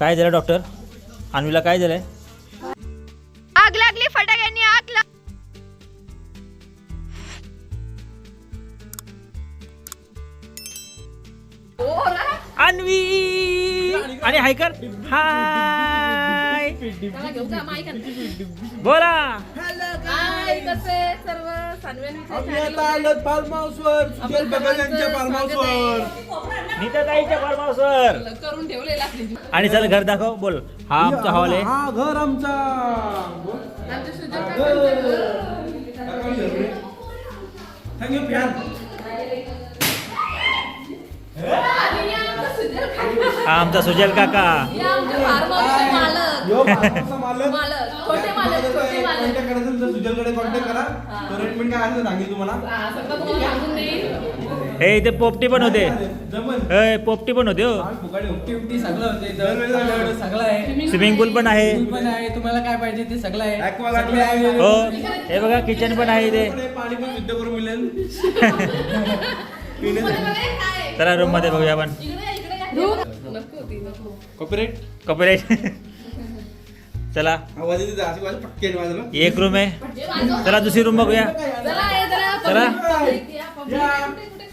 काय झालं डॉक्टर? अन्वीला काय झालंय? आग लागली फटाक्यांनी आग लाग अन्वी! आणि हायकर? हाय! बोला. आम्ही आता आलोत फार्म हाऊसवर सुजल फार्म हाऊसवर नीताताईच्या फार्म हाऊसवर. करून ठेवलेला आणि चल घर दाखव. बोल हा आमचा हॉल आहे. हा घर आमचा. थँक्यू प्यार हा आमचा सुजल काका. यो फार्महाऊसचा मालक. मालक, छोटे मालक, छोटे मालक. कॉन्टॅक्ट करायचं असेल तर सुजलकडे कॉन्टॅक्ट करा. तो रेटमेंट काय असेल सांगेल तुम्हाला. हे इथे पोपटी पण होते. जमल ए, पोपटी पण होते हो. टी सगळं होते दरवेळेस सगळं आहे. स्विमिंग पूल पण आहे. पण आहे. तुम्हाला काय पाहिजे ते सगळं आहे. Aqua सगळे आहे. हो हे बघा किचन पण आहे इथे. इकडे पाणी पण शुद्ध करून मिळेल. पिण्यासाठी चला रूममध्ये बघूया आपण. कॉपीराइट कपडे चला. एक रूम आहे. चला दुसरी रूम बघूया. चला.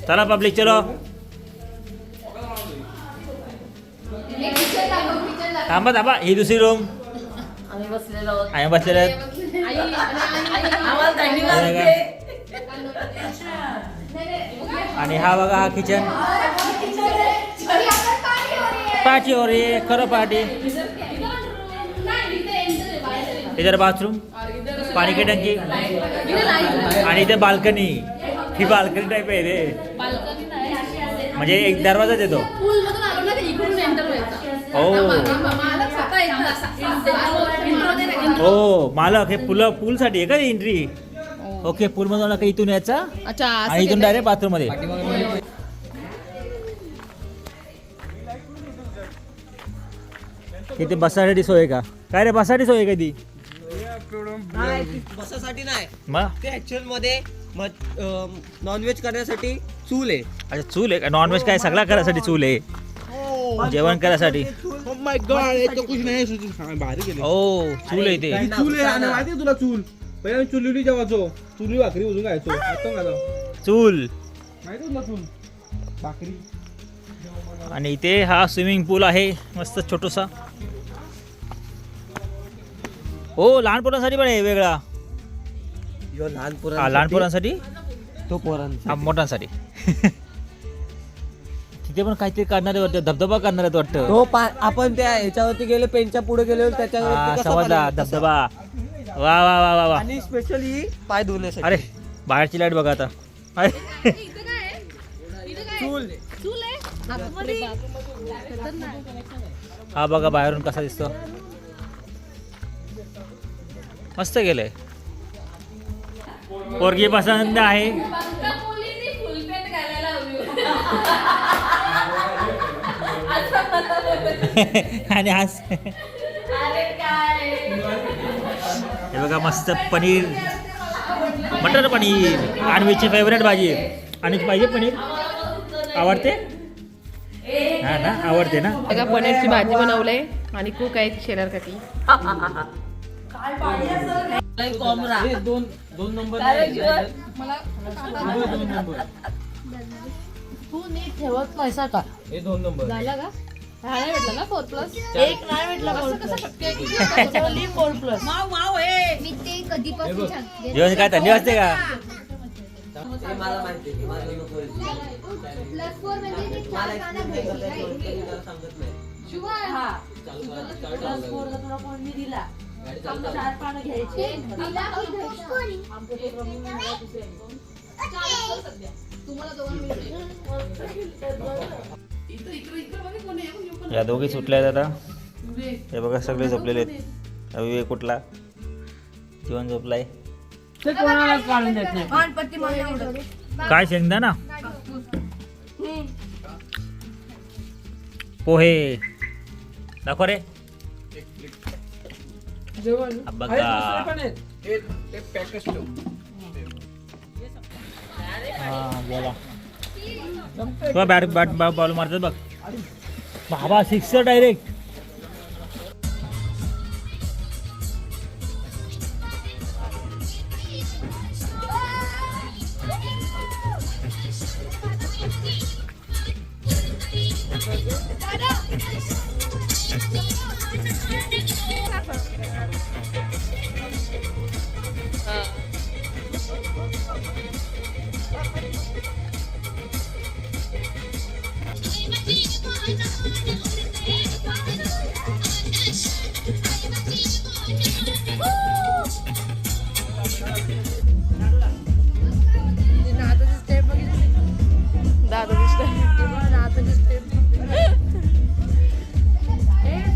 चला पब्लिक चलो. थांबा थांबा. ही दुसरी रूम आम्ही बसलेलो आहोत. आणि हा बघा हा किचन पार्टी हो रही है. खरं पार्टी. इधर बाथरूम पाणी की टंकी आणि इथे बाल्कनी ही बाल्कनी टाईप आहे रे. म्हणजे एक दरवाजा देतो. पूलमधून intro. हो मालक हे पुल पूलसाठी आहे का एंट्री ओके पूल मधून आला का इथून यायचा? आणि इथून. डायरेक्ट बाथरूममध्ये. इथे बसासाठी सोय का? काय रे बसासाठी सोय का ती? नाही बसासाठी नाही. मग ते ऍक्च्युअलमध्ये नॉनव्हेज करण्यासाठी चूल आहे. अच्छा चूल आहे का? नॉनव्हेज काय? सगळा करायसाठी चूल आहे. जेवण करायसाठी. Oh my God, हे तर कुछ नाही सुजल. हा, भारी केले ओ चूल आहे ही चूल आहे माहिती तुला चूल? पहिले जेवायचो चुली भाकरी उजून खायचो आता खातो चूल. माहिती आहे तुला चूल? भाकरी. आणि इथे हा स्विमिंग पूल आहे मस्त छोटूसा. हो लहान पोरांसाठी पण आहे वेगळा. यो लहान हा पोरांसाठी, लहान पोरांसाठी? तो पोरांचा हा मोठ्यांसाठी. तिथे पण काहीतरी करणार आहे वाटतं धबधबा करणार आहेत वाटतं. तो पा- आपण त्या ह्याच्यावरती गेलो पेनच्या पुढे गेलो हा त्याच्यावर समजला धबधबा. वा वा वा वा वा. आणि स्पेशली पाय धुण्यासाठी अरे बाहेरची लाइट बघा आता. अरे. इथं काय आहे? इथं काय आहे? चूल आहे. आतमध्ये. हा बघा बाहेरून कसा दिसतो. मस्त गेलंय पोरगी पसंत आहे. आणि आज अरे काय हे बघा मस्त पनीर. मटर पनीर. आणवीची फेवरेट भाजी आणि पाहिजे पनीर? आवडते? हा ना आवडते ना. बघा पनीरची भाजी बनवलंय आणि कुक आहे शेलर काकी. हे दोन दोन नंबर. नाही. दोन नंबर तू नीट ठेवत नाहीसा का हे दोन नंबर. झाला का हा नाही भेटला ना फोर प्लस. एक नाही भेटला की मी ते कधीपासून सांगते जेवण काय थंडी वाजते म्हणजे चार पानं right? या दोघी सुटल्या आहेत आता. हे बघा सगळे झोपलेले आहेत. अविवेक कुठला? जीवन झोपलाय. काय शेंगदा ना पोहे. दाखव रे. हा बघा हा बोला तुला बॅट बॅट बॉल मारतात बघ बाबा सिक्स डायरेक्ट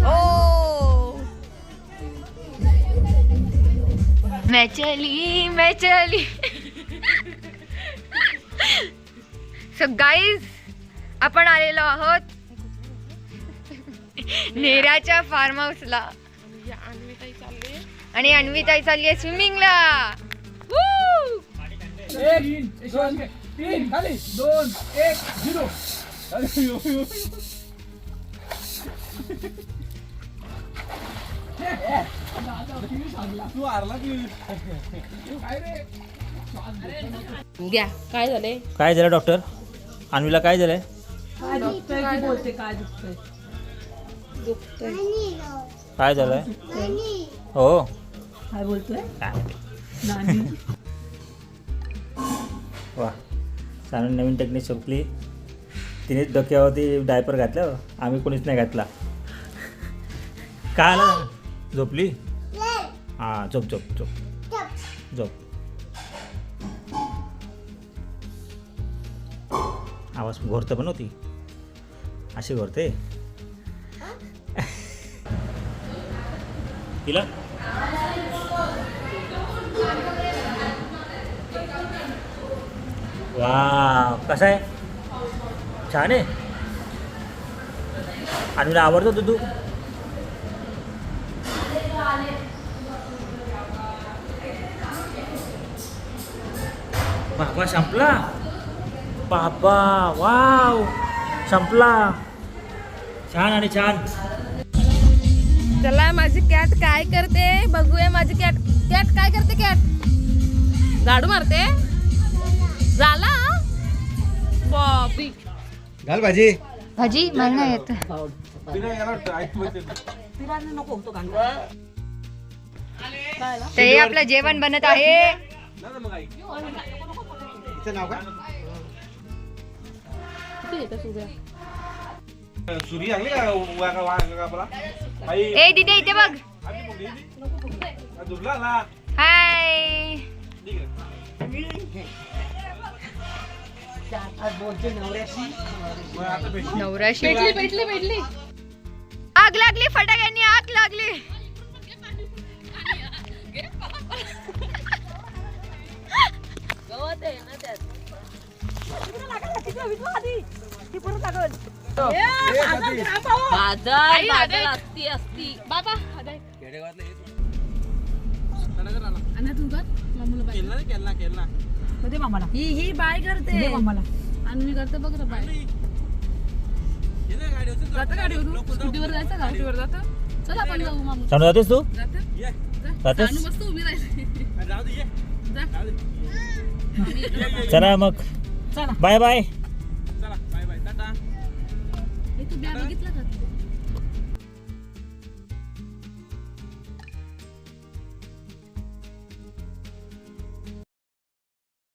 Oh. मैं चली मैं चली। सो गाईज आपण आलेलो आहोत नेराच्या फार्म हाऊसला आणि अन्विताई चालली आहे स्विमिंगला दोन एक झिरो. तू हारला की काय रे घ्या. काय झाले काय झालं डॉक्टर अन्वीला काय झालंय? बोलते काय दुखतंय काय झालंय? हो. काय बोलतोय. वा. सानू नवीन टेक्निक शिकली तिनेच डोक्यावरती डायपर घातलं. आम्ही कोणीच नाही घातला. काय आलं? झोपली? हां झोप झोप झोप. झोप. आवाज घोरतं पण होती. अशी घोरते? तिला वा कसा आहे? छान आहे. आणि आवडतो तू तू? बाबा संपला? बाबा वाव! संपला. छान आणि छान. चला माझी कॅट काय करते? बघूया माझी कॅट कॅट काय करते कॅट झाडू मारते? झाला? बॉबी. घाल भाजी. भाजी मला नाही येत. तू तर हे आपलं जेवण बनत आहे. ए दिदे इथे बघ. हाय. नवऱ्याशी. भेटली. भेटली आग लागली फटाक्यांनी आग लागली. बाबा केलं ना. ही ही बाय करते. आणि मी करते बघ रे बाय. गाडीवर, चल, जातं गाडीवर स्कूटीवर जायचं का? स्कूटीवर जातं? चल आपण जाऊ मामू. सांगू जातेस तू? जातं. ये. जातेस? मस्त उभी राहिली. दे. जा. दे. चला मग. Bye bye. चला बाय बाय. टाटा. हे तू बॅग बघितलं का?